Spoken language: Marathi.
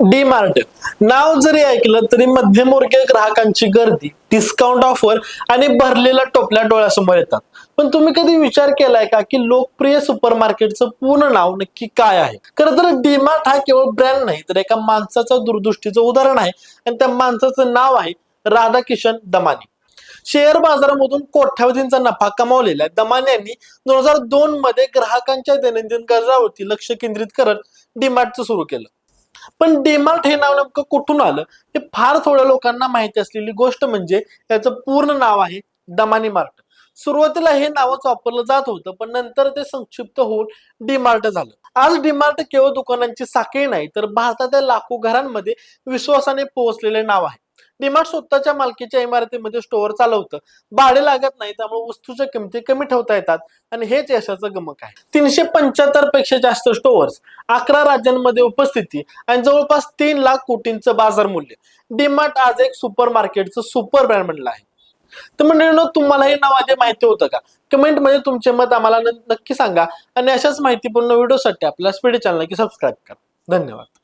डी मार्ट नाव जरी ऐकलं तरी मध्यमवर्गीय ग्राहकांची गर्दी डिस्काउंट ऑफर आणि भरलेल्या टोपल्या डोळ्यासमोर येतात. पण तुम्ही कधी विचार केलाय का की लोकप्रिय सुपर मार्केटचं पूर्ण नाव नक्की काय आहे? खरं तर डीमार्ट हा केवळ ब्रँड नाही तर एका माणसाचं दूरदृष्टीचं उदाहरण आहे आणि त्या माणसाचं नाव आहे राधाकिशन दमानी. शेअर बाजारामधून कोट्यावधींचा नफा कमावलेल्या दमाने यांनी दोन हजार दोन मध्ये ग्राहकांच्या दैनंदिन गरजावरती लक्ष केंद्रित करत डीमार्टचं सुरू केलं. पण डीमार्ट हे नाव नेमकं कुठून आलं? हे फार थोड्या लोकांना माहिती असलेली गोष्ट म्हणजे याचं पूर्ण नाव आहे दमानी मार्ट. सुरुवातीला हे नावच वापरलं जात होतं पण नंतर ते संक्षिप्त होऊन डीमार्ट झालं. आज डीमार्ट केवळ दुकानांची साखळी नाही तर भारतातील लाखो घरांमध्ये विश्वासाने पोहोचलेले नाव आहे. डीमार्ट स्वतःच्या मालकीच्या इमारतीमध्ये स्टोअर चालवतं. भाडे लागत नाही त्यामुळे वस्तूच्या किमती कमी ठेवता येतात. आणि हेच यशाचं गमक आहे. तीनशे पंच्याहत्तरपेक्षा जास्त स्टोअर्स अकरा राज्यांमध्ये उपस्थिती आणि जवळपास तीन लाख कोटींचं बाजार मूल्य. डीमार्ट आज एक सुपर मार्केटचं सुपर ब्रँड बनलं आहे. तर मंडळींनो तुम्हाला हे नाव आधी माहिती होतं का? कमेंटमध्ये तुमचे मत आम्हाला नक्की सांगा. आणि अशाच माहितीपूर्ण व्हिडिओसाठी आपल्या स्पीड चॅनल की सबस्क्राईब करा. धन्यवाद.